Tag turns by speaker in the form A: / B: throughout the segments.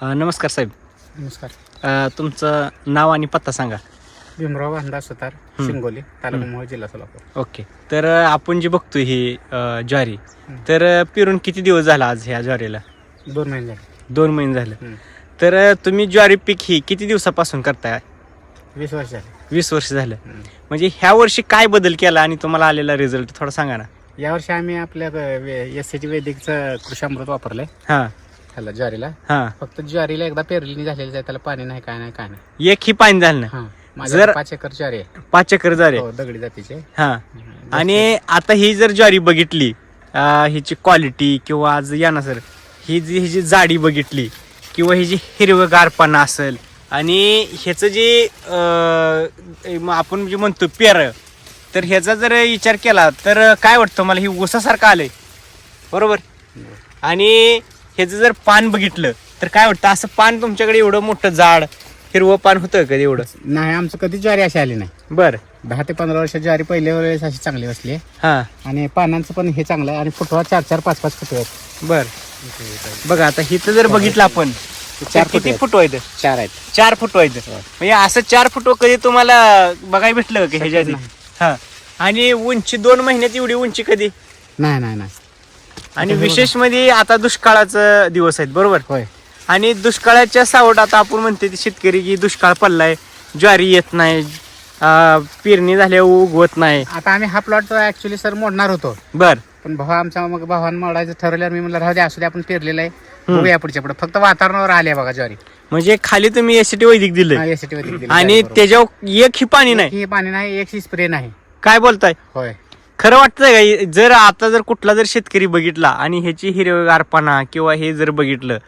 A: अ, नमस्कार साहेब.
B: नमस्कार.
A: अ, तुमचं नाव आणि पत्ता सांगा.
B: भीमराव अंदाज सुतार शिंगोली तालुका मोहोळ जिल्हा सोलापूर.
A: ओके. तर अ, आपण जे बघतोय ही अ, ज्वारी तर अ, पेरून किती दिवस झाला आज ह्या ज्वारीला?
B: दोन महिने झाले.
A: दोन महिने झालं.
B: हम्म.
A: तर अ, तुम्ही ज्वारी पीक ही किती दिवसापासून करताय?
B: वीस वर्ष झाले.
A: वीस वर्ष झालं.
B: हम्म.
A: म्हणजे ह्या वर्षी काय बदल केला आणि तुम्हाला आलेला रिझल्ट थोडा सांगा ना.
B: यावर्षी आम्ही आपल्या एस सी वैदिकचं कृषामृत वापरलंय.
A: हां.
B: ह्याला ज्वारीला.
A: हां.
B: फक्त ज्वारीला एकदा पेरणी झालेली आहे त्याला पाणी नाही काय नाही काय नाही.
A: एक ही पाणी झालं ना
B: हा
A: जर-
B: पाच एकर ज्वारी आहे.
A: पाच चक्कर झाले
B: हो, दगडी जातीचे
A: हां. आणि आता ही जर ज्वारी बघितली अं, हिची क्वालिटी किंवा आज या ना सर ही जी ही जी जाडी बघितली किंवा ही जी हिरवगारपणा असेल आणि ह्याचं जे अं, म आपण जे म्हणतो पेर तर ह्याचा जर विचार केला तर काय वाटतं? मला ही ऊसासारखं आलंय. बरोबर? आणि ह्याचं जर पान बघितलं तर काय वाटतं? असं पान तुमच्याकडे एवढं मोठं जाड हिरवं पान होतं कधी एवढं?
B: नाही आमचं कधीच ज्वारी अशी आली नाही.
A: बरं.
B: दहा ते पंधरा वर्ष ज्वारी पहिल्या वेळेस अशी चांगली बसली आहे.
A: हां.
B: आणि पानांचं पण हे चांगलं आहे आणि फुटवा चार चार पाच पाच फुटवे आहेत.
A: बर. बघा आता हिथं जर बघितलं आपण
B: चार
A: चार
B: फुट
A: किती
B: आहेत.
A: फुट
B: चार आहेत.
A: चार फुट व्हायचं म्हणजे असं चार फुट कधी तुम्हाला बघायला भेटलं की ह्याच्या आधी? हा. आणि उंची दोन महिन्यात एवढी उंची कधी?
B: नाही नाही नाही.
A: आणि. विशेषमध्ये आता दुष्काळाचं दिवस आहेत बरोबर?
B: होय.
A: आणि दुष्काळाच्या सावट आता आपण म्हणते ते शेतकरी की दुष्काळ पडलाय ज्वारी येत नाही अं, पेरणी झाल्यावर उगवत नाही.
B: आता आम्ही हा प्लॉट ऍक्च्युली सर मोडणार होतो.
A: बर.
B: पण भाऊ आमचा मग भावानं मोडायचं ठरवल्यावर मी म्हणलं राहू दे असू दे आपण पेरलेलं आहे. बघूया पुढच्या पुढे. फक्त वातावरणावर आले बघा ज्वारी.
A: म्हणजे खाली तुम्ही एसीटी वैदिक दिले
B: यासाठी वैदिक दिलं
A: आणि
B: ज्वारीबरोबर.
A: त्याच्यावर एक ही पाणी नाही.
B: ही पाणी नाही एक ही स्प्रे नाही.
A: काय बोलताय?
B: होय.
A: खरं वाटतंय का जर आता जर कुठला जर शेतकरी बघितला आणि ह्याची हिरवेगारपणा किंवा हे जर बघितलं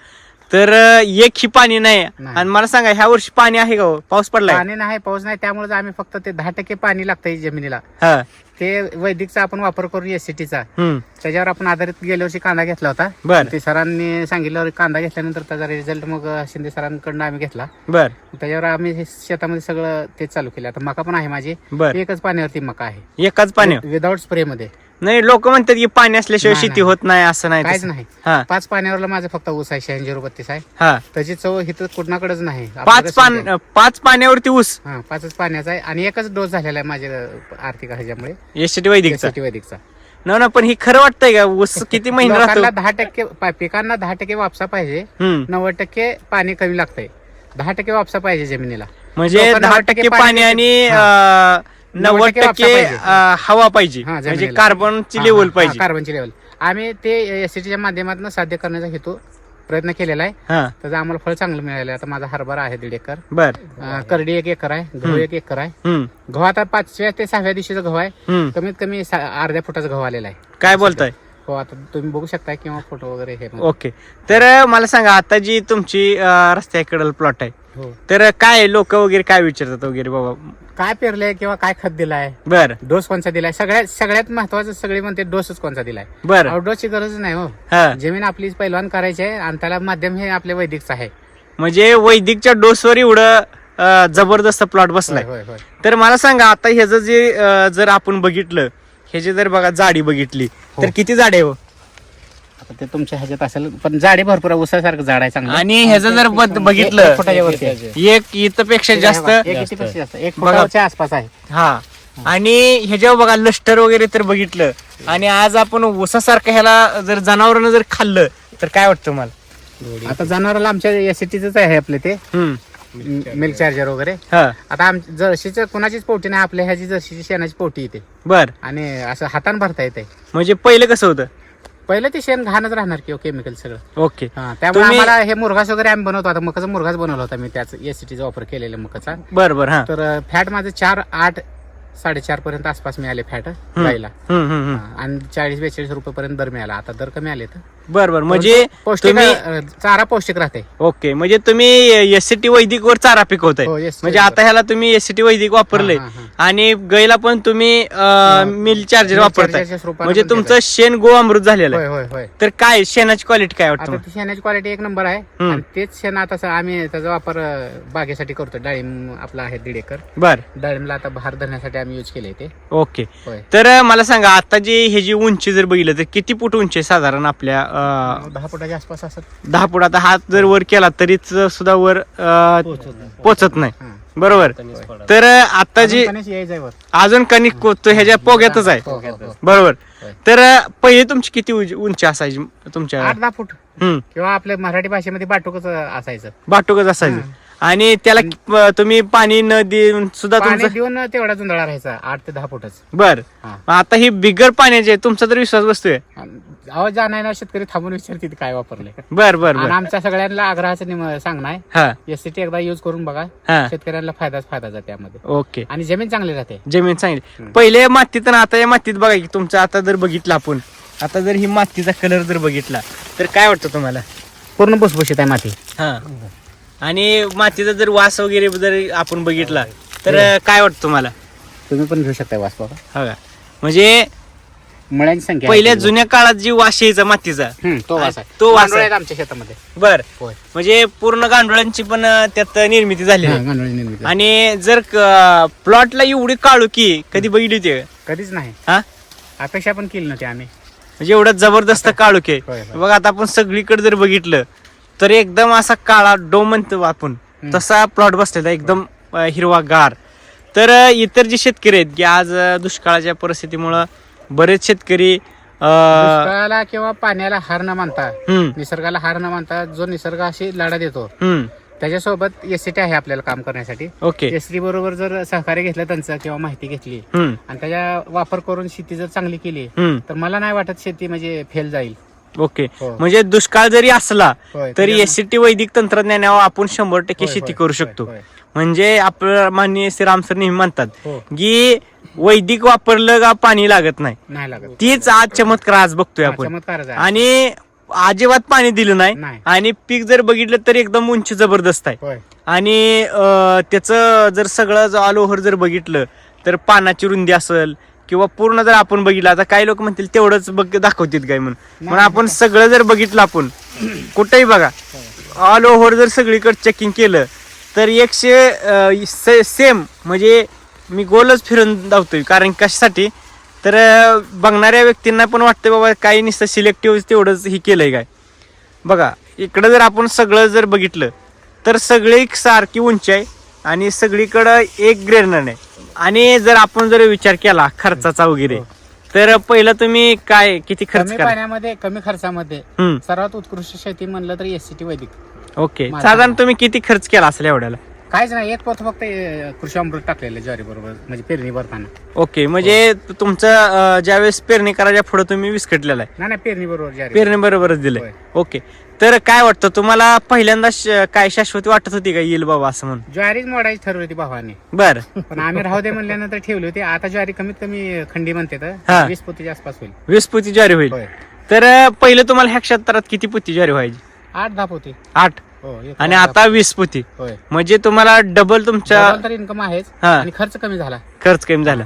A: तर एक ही पाणी नाही
B: नाही.
A: आणि मला सांगा ह्या वर्षी पाणी आहे का हो? पाऊस पडलाय
B: पाणी नाही पाऊस नाही त्यामुळे आम्ही फक्त ते दहा टक्के पाणी लागतंय जमिनीला
A: हा
B: ते वैदिकचा आपण वापर करू एससीटीचा त्याच्यावर आपण आधारित गेल्या वर्षी कांदा घेतला होता.
A: बर.
B: ते सरांनी सांगितल्यावर कांदा घेतल्यानंतर त्याचा रिझल्ट मग शिंदे सरांकडनं आम्ही घेतला.
A: बर.
B: त्याच्यावर आम्ही हे शेतामध्ये सगळं तेच चालू केलं. आता मका पण आहे माझी. एकच पाण्यावरती मका आहे.
A: एकाच पाणी
B: विदाऊट स्प्रे मध्ये.
A: नाही लोक म्हणतात की पाणी असल्याशिवाय शेती. होत नाही असं नाही
B: काहीच. नाही.
A: हा.
B: पाच पाण्यावरला माझं फक्त ऊस आहे शहाऐंशी झिरो बत्तीस आहे.
A: हा.
B: त्याची चव हिथं कुठनाकडेच नाही.
A: पाच पान. पाच पाण्यावरती ऊस?
B: हा पाचच पाण्याचा आहे आणि एकच डोस झालेला आहे माझ्या आर्थिक ह्याच्यामुळे.
A: एसीटी वैदिकचा.
B: यासाठी वैदिकचा.
A: ना ना पण ही खरं वाटतंय का? ऊस किती महिने राहतो?
B: दहा टक्के पा- पिकांना दहा टक्के वापसा पाहिजे.
A: हम्म.
B: नव्वद टक्के पाणी कमी लागतंय. दहा टक्के वापसा पाहिजे जमिनीला.
A: म्हणजे
B: लोकांना
A: दहा टक्के पाणी
B: पाणी
A: आणि. अं, नव्वद
B: टक्के वापसा
A: टक्के
B: पाहिजे.
A: अं, हवा पाहिजे.
B: हा,
A: म्हणजे
B: जमिनीला.
A: कार्बनची लेवल पाहिजे.
B: कार्बनची लेवल आम्ही ते एसटीच्या माध्यमातून साध्य करण्याचा हेतू प्रयत्न केलेला आहे.
A: हा.
B: त्याचं आम्हाला फळ चांगलं मिळालं आहे. आता माझा हरभरा आहे दीड एकर.
A: बर.
B: अं, करडी एक एकर आहे गहू एक एकर आहे.
A: हम्म.
B: गहू आता पाचव्या ते सहाव्या दिवशीचा गहू आहे.
A: हम्म.
B: कमीत कमी सा- अर्ध्या फुटाचा गहू आलेला आहे.
A: काय बोलताय?
B: हो आता तुम्ही बघू शकता किंवा फोटो वगैरे हे
A: ओके. तर अं, मला सांगा आता जी तुमची अं, रस्त्याकडल प्लॉट आहे
B: हो.
A: तर काय लोक वगैरे काय विचारतात वगैरे बाबा?
B: काय पेरलंय किंवा काय खत दिलाय?
A: बर.
B: डोस कोणता दिलाय? सगळ्यात सगळ्यात महत्वाचं सगळे म्हणते डोसच कोणता दिलाय.
A: बर.
B: आउटडोसची गरज नाही हो.
A: हा.
B: जमीन आपली पहिलवान करायची आहे आणि त्याला माध्यम हे आपल्या वैदिकचं आहे.
A: म्हणजे वैदिकच्या डोसवर एवढं अं, जबरदस्त प्लॉट बसलाय.
B: होय होय होय.
A: तर मला सांगा आता ह्याचं जे अं, जर आपण बघितलं ह्याची जर बघा जाडी बघितली तर
B: हो.
A: किती जाडी आहे हो?
B: ते तुमच्या ह्याच्यात असेल. पण झाडे भरपूर उसासारखं झाड आहे चांगलं.
A: आणि ह्याचं जर बद-
B: एक
A: बघितलं
B: फुटाच्या वरती आहे.
A: एक इथं पेक्षा जास्त
B: एक इथेपेक्षा जास्त. एक
A: बघा.
B: फुटाच्या आसपास आहे.
A: हा. आणि ह्याच्यावर बघा लष्टर वगैरे तर बघितलं. आणि आज आपण ऊसासारखं ह्याला जर जनावरांना जर खाल्लं तर काय वाटतं मला
B: आता जनावराला आमच्या एसीटीच आहे आपले ते.
A: हम्म.
B: मिल्क चार्जर वगैरे.
A: हा.
B: आता आम जर्शीच कोणाचीच पोटी नाही आपल्या ह्याची जर्शीची शेणाची पोटी येते
A: बर.
B: आणि असं हातान भरता येते
A: म्हणजे पहिलं कसं होतं?
B: पहिलं ते शेण घाणच राहणार किंवा केमिकल सगळं.
A: ओके
B: हा, त्यामुळे
A: तुम्ही-
B: आम्हाला हे मुरघास वगैरे आम्ही बनवतो. आता मकाचा मुरघास बनवला होता मी त्याच एसीटीचा वापर केलेला मकाचा.
A: बर बर हा.
B: तर फॅट माझं चार आठ साडेचार पर्यंत आसपास मिळाले फॅट गाईला.
A: हम्म हम्म हम्म.
B: आणि चाळीस बेचाळीस रुपये पर्यंत दर मिळाला. आता दर कमी आले तर
A: बर बर. म्हणजे
B: पौष्टिक
A: तुम्ही
B: अं, चारा पौष्टिक राहते.
A: ओके म्हणजे तुम्ही एस सी टी वैदिक वर चारा पिकवताय.
B: हो, SCT
A: म्हणजे आता ह्याला तुम्ही एस सी टी वैदिक वापरले
B: हा, हा,
A: आणि गाईला पण तुम्ही मिल चार्जर वापरताय.
B: charger च्या स्वरूपानं
A: म्हणजे
B: पण
A: तुमचं शेण गो अमृत झालेलं
B: होय
A: आहे.
B: होय होय
A: तर काय शेणाची क्वालिटी काय वाटतं
B: आता ती शेणाची क्वालिटी एक नंबर आहे.
A: हम्म.
B: आणि तेच शेण आता स- आम्ही त्याचा वापर अं, बागेसाठी करतो. डाळिंब आपला आहे दीड एकर.
A: बर.
B: डाळिंबला आता बहार धरण्यासाठी आम्ही यूज केले ते.
A: ओके.
B: होय.
A: तर मला सांगा आता जी हे जी उंची जर बघितलं तर किती फूट उंची आहे साधारण आपल्या अं,
B: दहा फुटाच्या आसपास असत.
A: दहा फूट. आता हात जर वर केला तरीच सुद्धा वर अं, पोचत नाही.
B: हा.
A: बरोबर. तर आता जी
B: अजून कणीस यायचंय वर.
A: अजून कणिक कोतो ह्याच्या पोग्यातच आहे. बरोबर. तर पहिले तुमची किती उंच- उंची असायची तुमच्या
B: आठ दहा फूट.
A: हम्म.
B: किंवा आपल्या मराठी भाषेमध्ये बाटोकच असायचं.
A: बाटोकच असायचं. आणि त्याला तुम्ही पाणी न देऊन सुद्धा
B: पाणी
A: तुमचं
B: देऊन तेवढा जुंधळा राहायचा आठ ते दहा फुटच.
A: बर.
B: हा.
A: आता ही बिगर पाण्याचे तुमचा तर विश्वास बसतोय?
B: आवाज जाणार ना शेतकरी थांबून विचारते ते काय वापरले
A: बर बर
B: आणि
A: बर
B: आमच्या सगळ्यांना आग्रहाचं निम- सांगणं आहे.
A: हा.
B: एस टी एकदा युज करून बघा.
A: हा.
B: शेतकऱ्यांना फायदाच फायदा जाते त्यामध्ये.
A: ओके.
B: आणि जमीन चांगली राहते.
A: जमीन सांगितली
B: हम्म.
A: पहिले मातीत आणि आता या मातीत बघा की तुमचं आता जर बघितलं आपण आता जर ही मातीचा कलर जर बघितला तर काय वाटतं तुम्हाला?
B: पूर्ण भुसभुशीत आहे माती.
A: हा. आणि मातीचा जर वास वगैरे जर आपण बघितला तर काय वाटतं तुम्हाला
B: तुम्ही पण घेऊ शकता वास बघा
A: हा का? म्हणजे
B: मळ्यांची संख्या
A: पहिल्या. जुन्या काळात जी वास यायचा मातीचा
B: हम्म, तो वास आहे
A: तो वास
B: गांडूळ
A: आहे.
B: आहेत आमच्या शेतामध्ये
A: बर
B: होय
A: म्हणजे पूर्ण गांडुळांची पण अं, त्यात निर्मिती झाली
B: हा,
A: आहे.
B: गांडुळी निर्मिती.
A: आणि जर प्लॉटला एवढी काळू की कधी बघितली होती का?
B: कधीच नाही
A: हा
B: अपेक्षा पण केली नव्हती आम्ही
A: म्हणजे एवढं जबरदस्त काळुके
B: होय, होय.
A: बघा आता आपण सगळीकडे जर बघितलं तर एकदम असा काळा डो म्हणतो आपण. तसा प्लॉट बसलेला एकदम अं, हिरवागार. तर इतर जे शेतकरी आहेत की आज दुष्काळाच्या परिस्थितीमुळं बरेच शेतकरी
B: दुष्काळाला किंवा पाण्याला हार न मानता निसर्गाला हार न मानता जो निसर्ग अशी लढा देतो त्याच्यासोबत एस आहे आपल्याला काम करण्यासाठी.
A: ओके.
B: एस बरोबर जर सहकार्य घेतलं त्यांचं किंवा माहिती घेतली आणि त्याचा वापर करून शेती जर चांगली केली तर मला नाही वाटत शेती म्हणजे फेल जाईल.
A: ओके.
B: हो.
A: म्हणजे दुष्काळ जरी असला
B: होय,
A: तरी एस टी वैदिक तंत्रज्ञानावर आपण शंभर टक्के
B: होय,
A: शेती
B: होय,
A: करू
B: होय,
A: शकतो.
B: होय.
A: म्हणजे आपलं माननीय श्रीराम सर नेहमी म्हणतात
B: हो.
A: की वैदिक वापरलं का पाणी लागत नाही?
B: नाही लागत.
A: तीच आज चमत्कार आज बघतोय
B: हा,
A: आपण.
B: चमत्कारच आहे.
A: आणि अजिबात पाणी दिलं नाही
B: नाही.
A: आणि पीक जर बघितलं तर एकदम उंची जबरदस्त आहे.
B: होय.
A: आणि अं, त्याचं जर सगळं ऑल ओव्हर जर बघितलं तर पानाची रुंदी असेल किंवा पूर्ण जर आपण बघितलं आता काही लोक म्हणतील तेवढंच बघ दाखवतील काय म्हणून. म्हणून आपण सगळं जर बघितलं आपण कुठेही बघा ऑल ओव्हर जर सगळीकडे चेकिंग केलं तर एकशे सेम म्हणजे मी गोलच फिरून धावतोय कारण कशासाठी? तर बघणाऱ्या व्यक्तींना पण वाटतं बाबा काही नुसतं सिलेक्टिव्ह तेवढंच ही केलंय काय? बघा इकडं जर आपण सगळं जर बघितलं तर सगळी सारखी उंची आहे आणि सगळीकडं एक ग्रेनर आहे. आणि जर आपण जर विचार केला खर्चाचा वगैरे तर पहिलं तुम्ही काय किती खर्च
B: कमी
A: करा?
B: पाण्यामध्ये कमी खर्चामध्ये
A: हम्म.
B: सर्वात उत्कृष्ट शेती म्हणलं तर एस टी वैदिक.
A: ओके.
B: माझा-
A: साधारण तुम्ही किती खर्च केला असेल एवढ्याला?
B: काहीच नाही एक पोत फक्त अं, कृषी अमृत टाकलेलं ज्वारी बरोबर म्हणजे पेरणी भरताना.
A: ओके म्हणजे तुमचं अं, ज्यावेळेस पेरणी करायच्या पुढे तुम्ही विस्कटलेला आहे.
B: नाही नाही पेरणी बरोबर ज्वारी.
A: पेरणी बरोबरच दिलंय.
B: होय.
A: ओके. तर काय वाटतं तुम्हाला पहिल्यांदा श- काय शाश्वती वाटत होती का येईल बाबा असं म्हणून?
B: ज्वारीच मोडायची ठरवली होती भावाने.
A: बर.
B: पण आम्ही राहू दे म्हणल्यानंतर ठेवली होती. आता ज्वारी कमीत कमी खंडी म्हणते
A: हा.
B: तर वीस पोतीच्या आसपास होईल.
A: वीस पोती ज्वारी होईल.
B: होय.
A: तर अं, पहिलं तुम्हाला ह्या क्षेत्रात किती पोती ज्वारी व्हायची?
B: आठ दहा पोती.
A: आठ.
B: हो एक
A: आणि
B: आठ
A: आता वीस पोती.
B: होय.
A: म्हणजे तुम्हाला डबल तुमच्या
B: डबल तर इन्कम आहेच
A: हा.
B: आणि खर्च कमी झाला.
A: खर्च कमी झाला.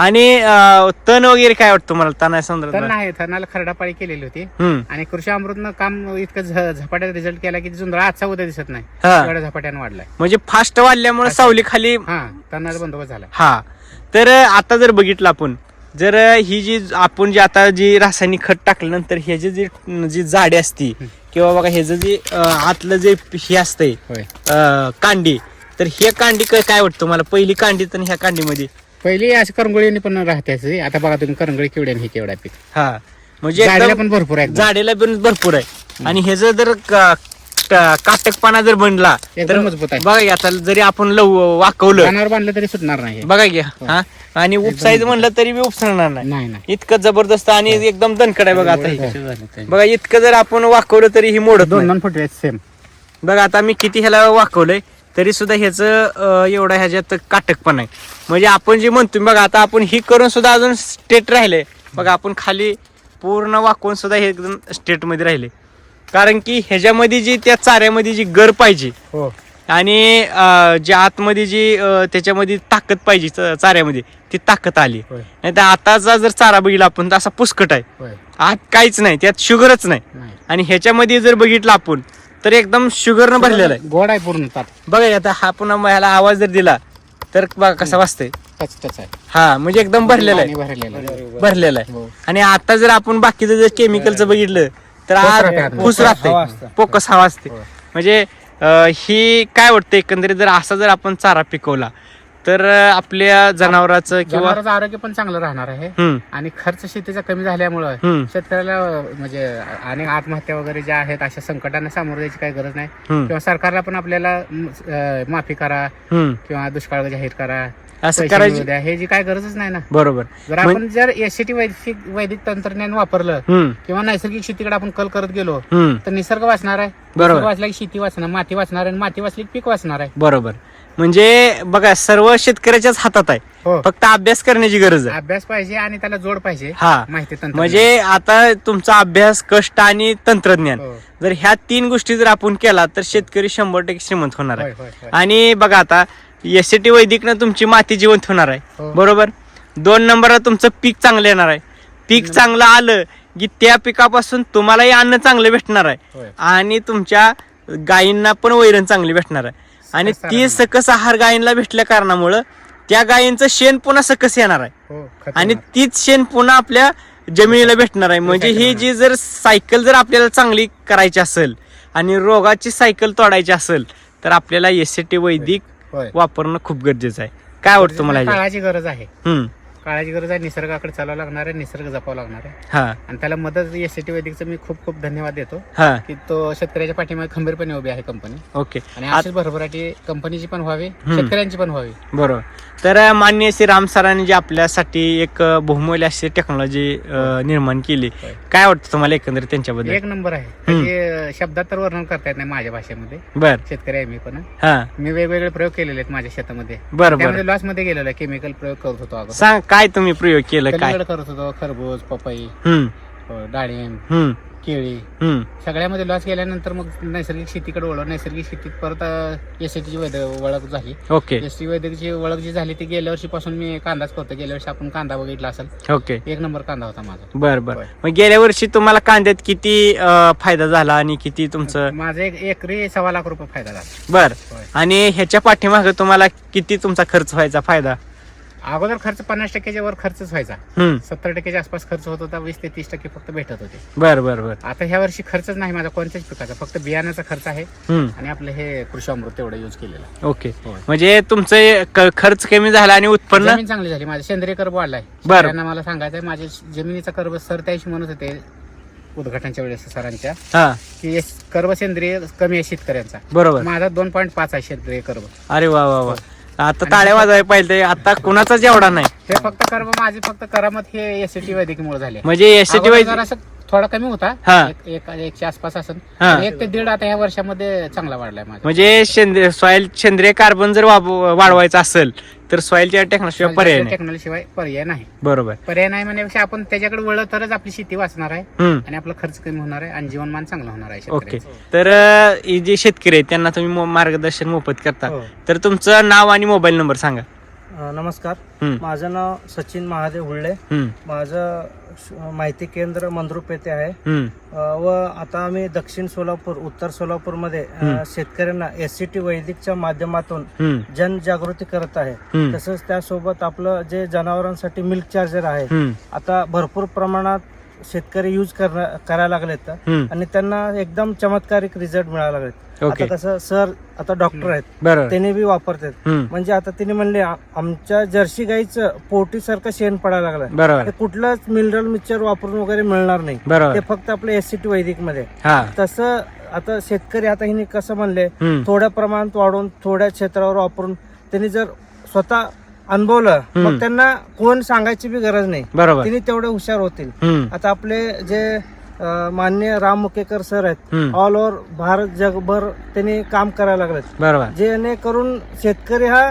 A: आणि अं, तण वगैरे काय वाटतं तुम्हाला? तणा
B: तर
A: संदर्भात
B: नाही थरणाला खरडापाळी केलेली होती.
A: हम्म.
B: आणि कृषी अमृतनं काम इतकं झ- झपाट्यात रिझल्ट केला की जुंधळा आजचा उद्या दिसत नाही.
A: हा.
B: एवढ्या झपाट्यानं वाढलाय.
A: म्हणजे फास्ट वाढल्यामुळे सावली खाली
B: हा तणाचा बंदोबस्त झाला.
A: हा. तर आता जर बघितलं आपण जर ही जी आपण जी आता जी रासायनिक खत टाकल्यानंतर हे जे जी जी जाडी असती किंवा बघा हे जे अं, आतलं जे हे असतंय
B: होय.
A: अं, कांडी तर हे कांडी काय काय वाटतं मला पहिली कांडी तर ह्या कांडीमध्ये?
B: पहिली अशी करंगळीने पण राहते. आता बघा तुम्ही करंगळी केवढ्या आणि हे केवढ्या पीक
A: हा. म्हणजे
B: झाडाला
A: एकदम
B: पण भरपूर आहे एकदम.
A: झाडेला पण भरपूर आहे. आणि हे जर क- क- काटकपणा जर बनला
B: एकदम
A: तर
B: मजबूत आहे.
A: बघा की आता जरी आपण लव वाकवलं
B: बांधलं तरी सुटणार नाही. हे.
A: बघा की हा. आणि उपसायचं म्हणलं तरी बी उपसणार नाही.
B: नाही नाही.
A: इतकं जबरदस्त आणि एकदम दणकड आहे बघा आता हे. बघा इतकं जर आपण वाकवलं तरी ही मोडत
B: दोन
A: नाही.
B: दोन फुट आहेत सेम
A: बघा आता मी किती ह्याला वाकवलंय? तरी सुद्धा ह्याचं एवढा ह्याच्यात काटकपण आहे म्हणजे आपण जे म्हणतो बघा आता आपण ही करून सुद्धा अजून स्टेट राहिले. बघा आपण खाली पूर्ण वाकवून सुद्धा हे एकदम स्टेटमध्ये राहिले. कारण की ह्याच्यामध्ये जी त्या चाऱ्यामध्ये जी गर पाहिजे
B: हो.
A: आणि जी आतमध्ये जी त्याच्यामध्ये ताकद पाहिजे चाऱ्यामध्ये ती ताकद आली. नाही तर आताचा जर चारा बघितला आपण तर असा पुसकट आहे. आत काहीच नाही त्यात शुगरच नाही. आणि ह्याच्यामध्ये जर बघितलं आपण तर एकदम शुगरनं भरलेला आहे
B: गोड आहे पूर्ण ताट
A: बघा आता हा पुन्हा ह्याला आवाज जर दिला तर बघा कसा वाजतंय
B: आहे
A: हा म्हणजे एकदम भरलेला
B: पाणी
A: आहे
B: भरलेलं आहे.
A: भरलेला आहे
B: हो.
A: आणि आता जर आपण बाकीचं जर केमिकलचं बघितलं तर आज. खुश राहते
C: असतं.
A: फोकस हवा असते
B: हो.
A: म्हणजे अं, ही काय वाटतं एकंदरीत जर असा जर आपण चारा पिकवला तर आपल्या जनावराचं किंवा
B: जनावरांचं आरोग्य पण चांगलं राहणार आहे.
A: हम्म.
B: आणि खर्च शेतीचा कमी झाल्यामुळं
A: हम्म.
B: शेतकऱ्याला म्हणजे अनेक आत्महत्या वगैरे ज्या आहेत अशा संकटांना सामोरं जायची काही गरज नाही.
A: हम्म.
B: किंवा सरकारला पण आपल्याला म, अं, माफी करा.
A: हम्म.
B: किंवा दुष्काळ जाहीर करा.
A: असं
B: पैसे
A: करायची
B: द्या. हे जी काय गरजच नाही ना.
A: बरोबर.
B: जर आपण जर एसटी वैदिक वैदिक तंत्रज्ञान वापरलं
A: हम्म.
B: किंवा नैसर्गिक शेतीकडे आपण कल करत गेलो
A: हम्म.
B: तर निसर्ग वाचणार आहे.
A: बरोबर.
B: वाचला की शेती वाचणार. माती वाचणार आहे आणि माती वाचली की पीक वाचणार आहे.
A: बरोबर. म्हणजे बघा सर्व शेतकऱ्याच्याच हातात आहे.
B: हो.
A: फक्त अभ्यास करण्याची गरज आहे.
B: अभ्यास पाहिजे आणि त्याला जोड पाहिजे.
A: हा.
B: माहिती
A: म्हणजे आता तुमचा अभ्यास कष्ट आणि तंत्रज्ञान.
B: हो.
A: जर ह्या तीन गोष्टी जर आपण केला तर शेतकरी शंभर टक्के श्रीमंत होणार आहे.
B: होय, होय, होय.
A: आणि बघा आता एस टी वैदिकनं तुमची माती जिवंत होणार आहे.
B: हो.
A: बरोबर? दोन नंबरला तुमचं पीक चांगलं येणार आहे. पीक चांगलं आलं की त्या पिकापासून तुम्हालाही अन्न चांगलं भेटणार आहे.
B: होय.
A: आणि तुमच्या गायींना पण वैरण चांगली भेटणार आहे. आणि ती सकस आहार गायींना भेटल्या कारणामुळं त्या गायींचं शेण पुन्हा सकस येणार आहे.
B: हो,
A: आणि. तीच शेण पुन्हा आपल्या जमिनीला भेटणार आहे. म्हणजे ही जी जर सायकल जर आपल्याला चांगली करायची असेल आणि रोगाची सायकल तोडायची असेल तर आपल्याला एस टी वैदिक. वापरणं खूप गरजेचं आहे. काय वाटतं मला?
B: काळाची गरज आहे. काळाची गरज आहे निसर्गाकडे चालावं लागणार आहे निसर्ग जपावं लागणार आहे.
A: हा.
B: आणि त्याला मदत एस सी टी वैदिकचं मी खूप खूप धन्यवाद देतो.
A: हा.
B: की तो शेतकऱ्याच्या पाठीमागे खंबीरपणे उभी आहे कंपनी
A: ओके.
B: आणि अशीच भरभराटी कंपनीची पण व्हावी शेतकऱ्यांची पण व्हावी.
A: बरोबर. तर अं, माननीय श्री राम सरांनी जी आपल्यासाठी एक बहुमूल्य अशी टेक्नॉलॉजी निर्माण केली. काय वाटतं तुम्हाला एकंदरीत त्यांच्याबद्दल?
B: एक नंबर आहे. त्याचे शब्दात तर वर्णन करता येत नाही माझ्या भाषेमध्ये.
A: बर.
B: शेतकरी आहे मी पण.
A: हा.
B: मी वेगवेगळे प्रयोग केलेले आहेत माझ्या शेतामध्ये.
A: बर
B: लॉसमध्ये गेलेलो केमिकल प्रयोग करत होतो अगोदर.
A: सांग काय तुम्ही प्रयोग केलं काय?
B: करत होतो खरबूज पपई डाळिंब. केळी.
A: हम्म.
B: सगळ्यामध्ये लॉस गेल्यानंतर मग नैसर्गिक शेतीकडे वळलो. नैसर्गिक शेतीत परत एस ची ओळख झाली.
A: ओके
B: एस टी वैद्यकची ओळख जी झाली ती गेल्या वर्षीपासून मी कांदाच करतो. गेल्या वर्षी आपण कांदा बघितला असेल.
A: ओके
B: एक नंबर कांदा होता माझा.
A: बर बर. मग गेल्या वर्षी तुम्हाला कांद्यात किती अं, फायदा झाला आणि किती तुमचं?
B: माझा एक एकरी सव्वा लाख रुपये फायदा झाला.
A: बर.
B: होय.
A: आणि ह्याच्या पाठीमागे तुम्हाला किती तुमचा खर्च व्हायचा फायदा?
B: अगोदर खर्च पन्नास टक्क्याच्या वर खर्चच व्हायचा. सत्तर टक्क्याच्या आसपास खर्च होत होता वीस ते तीस टक्के फक्त भेटत होते.
A: बर बर बर.
B: आता ह्या वर्षी खर्चच नाही माझा कोणत्याच पिकाचा. फक्त बियाण्याचा खर्च आहे आणि आपलं हे कृषी अमृत तेवढं युज केलेलं.
A: ओके.
B: होय.
A: म्हणजे तुमचं खर्च कमी झाला आणि उत्पन्न?
B: जमीन चांगली झाली. माझा सेंद्रिय कर्ब वाढलाय.
A: बरं.
B: त्यांना मला सांगायचंय माझ्या जमिनीचा कर्ब सर त्याशी म्हणत होते उद्घाटनच्या वेळेस सरांच्या.
A: हा.
B: की हे कर्ब सेंद्रिय कमी आहे शेतकऱ्यांचा.
A: बरोबर.
B: माझा दोन पॉईंट पाच आहे सेंद्रिय कर्ब.
A: अरे वा वा वा. आता टाळ्या वाजवायला पाहिजे आता कुणाचाच एवढा नाही.
B: हे फक्त कर्ब माझे फक्त करामत हे एस टी वैद्यकीमुळे झाले
A: म्हणजे एस टी
B: अगोदर जरासं थोडा कमी होता.
A: हा.
B: एक- एक एकशे आसपास. आणि एक ते दीड आता ह्या वर्षामध्ये चांगला वाढलाय माझा.
A: म्हणजे सेंद्रिय सॉइल सेंद्रिय कार्बन जर वाप- वाढवायचा असेल तर सॉइलच्या टेक्नॉलॉजी पर्याय नाही.
B: टेक्नॉलॉजी शिवाय पर्याय नाही.
A: बरोबर.
B: पर्याय नाही म्हणण्यापेक्षा आपण त्याच्याकडे वळलं तरच आपली शेती वाचणार आहे
A: हम्म.
B: आणि आपला खर्च कमी होणार आहे आणि जीवनमान चांगलं होणार आहे
A: ओके
B: शेतकऱ्याचं.
A: तर अं, हे जे शेतकरी आहेत त्यांना तुम्ही मो- मार्गदर्शन मोफत करता.
C: हो.
A: तर तुमचं नाव आणि मोबाईल नंबर सांगा.
C: अ, नमस्कार.
A: हम्म,
C: माझं नाव सचिन महादेव हुळ्ळे
A: हम्म,
C: माझं माहिती केंद्र मंद्रुप येथे आहे. व आता आम्ही दक्षिण सोलापूर उत्तर सोलापूरमध्ये अ,
A: हम्म.
C: शेतकऱ्यांना एस सी टी वैदिकच्या माध्यमातून जनजागृती करत आहे. तसंच त्यासोबत आपलं जे जनावरांसाठी मिल्क चार्जर आहे. आता भरपूर प्रमाणात शेतकरी यूज करायला लागलेत. आणि त्यांना एकदम चमत्कारिक रिझल्ट मिळायला लागलेत. आता कसं सर आता डॉक्टर आहेत.
A: बरोबर
C: त्यांनी बी वापरतात. म्हणजे आता तिने म्हणले आ- आमच्या जर्सी गाईचं पोटी सारखं शेण पडायला लागलं
A: बरोबर.
C: ते कुठलंच मिनरल मिक्सचर वापरून वगैरे मिळणार नाही. ते
A: बरोबर
C: फक्त आपलं एस सी टी वैदिकमध्ये
A: हा.
C: तसं आता शेतकरी आता हिने कसं म्हणले
A: हम्म,
C: थोड्या प्रमाणात वाढवून थोड्या क्षेत्रावर वापरून त्यांनी जर स्वतः अनुभवलं
A: हम्म.
C: मग त्यांना कोण सांगायची बी गरज नाही.
A: बरोबर.
C: तिने तेवढे हुशार होतील.
A: हम्म,
C: आता आपले जे मान्य राम मुकेकर सर आहेत. ऑल ओव्हर भारत जगभर त्यांनी काम करायला लागलेत.
A: बरोबर.
C: जेणेकरून शेतकरी हा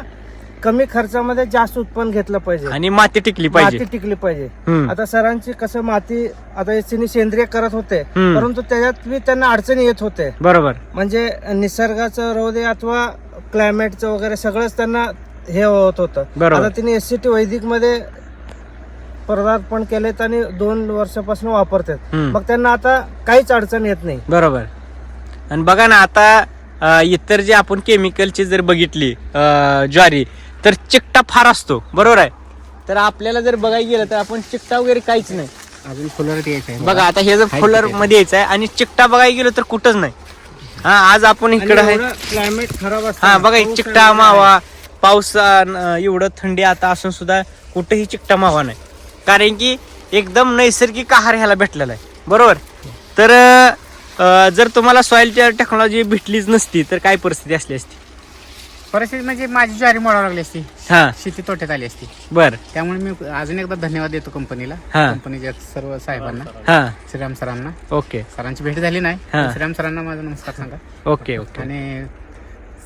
C: कमी खर्चामध्ये जास्त उत्पन्न घेतलं पाहिजे.
A: आणि माती टिकली पाहिजे.
C: माती टिकली पाहिजे.
A: हम्म,
C: आता सरांची कसं माती आता याची सेंद्रिय करत होते
A: हम्म.
C: परंतु त्याच्यात बी त्यांना अडचणी येत होते.
A: बरोबर.
C: म्हणजे निसर्गाचं राहू दे अथवा क्लायमेटचं वगैरे सगळंच त्यांना हे होत होतं.
A: बरोबर.
C: आता तिने एस सी टी वैदिकमध्ये पदार्पण केलेत आणि दोन वर्षापासून वापरतात.
A: हम्म.
C: मग त्यांना आता काहीच अडचण येत नाही.
A: बरोबर. आणि बघा ना आता अं, इतर जे आपण केमिकलची जर बघितली अं, ज्वारी तर चिकटा फार असतो. बरोबर आहे? तर आपल्याला जर बघायला गेलं तर आपण चिकटा वगैरे काहीच नाही.
B: अजून फुलर आहे
A: बघा आता हे जर फुलर
B: तिथे.
A: मध्ये यायचं आहे आणि चिकटा बघायला गेलो तर कुठंच नाही. हा आज आपण इकडं आहे.
C: क्लायमेट खराब असतं
A: हा बघा हे चिकटा मावा पाऊस अं, एवढं थंडी आता असून सुद्धा कुठेही चिकटा मावा नाही. कारण की एकदम नैसर्गिक आहार ह्याला भेटलेला आहे. बरोबर? तर अं, जर तुम्हाला सॉइल टेक्नॉलॉजी भेटलीच नसती तर काय परिस्थिती असली असती?
B: परिस्थिती म्हणजे माझी ज्वारी मोडावी लागली असती.
A: हा.
B: शेती तोट्यात आली असती.
A: बर.
B: त्यामुळे मी अजून एकदा धन्यवाद देतो कंपनीला.
A: हा.
B: कंपनीच्या सर्व साहेबांना.
A: हा.
B: श्रीराम सरांना.
A: ओके.
B: सरांची भेट झाली नाही
A: हा.
B: पण श्रीराम सरांना माझा नमस्कार सांगा.
A: Okay okay.
B: आणि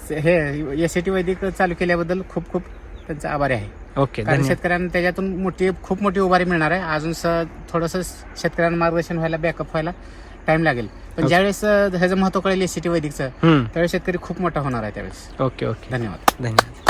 B: स- हे एस टी वैदिक चालू केल्याबद्दल खूप खूप त्यांचा आभारी आहे.
A: ओके
B: कारण
A: धन्यवाद.
B: शेतकऱ्यांना त्याच्यातून मोठी खूप मोठी उभारी मिळणार आहे. अजून स थोडंसं शेतकऱ्यांना मार्गदर्शन व्हायला बॅकअप व्हायला टाइम लागेल. पण. ज्यावेळेस अं, ह्याचं महत्त्व कळेल एस टी वैदिकचं
A: हम्म.
B: त्यावेळेस शेतकरी खूप मोठा होणार आहे त्यावेळेस.
A: Okay okay.
B: धन्यवाद.
A: धन्यवाद.